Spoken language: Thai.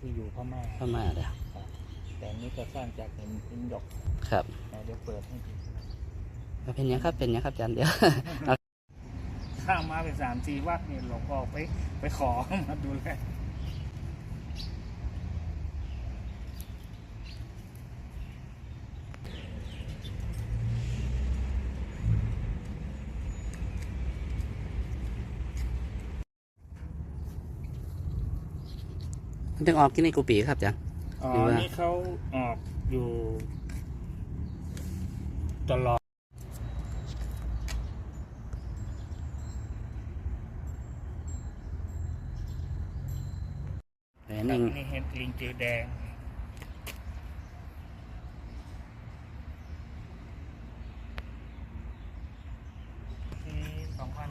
ที่อยู่พม่าเข้ามาเด้อแต่อันนี้ก็สร้างจากหินหินหยกครับนะเดี๋ยวเปิดให้ดูเอาเป็นหยังครับเป็นหยังครับอาจารย์เดี๋ยวสร้างมาเป็นสามสี่วัดเนี่ยหลวงพ่อไปไปขอมาดูแล มันจะออกกินในกูปีครับจ้ะอ๋อนี่เขาออกอยู่ ตลอดแต่นี่เห็นลิงจือแดง ปีสองพัน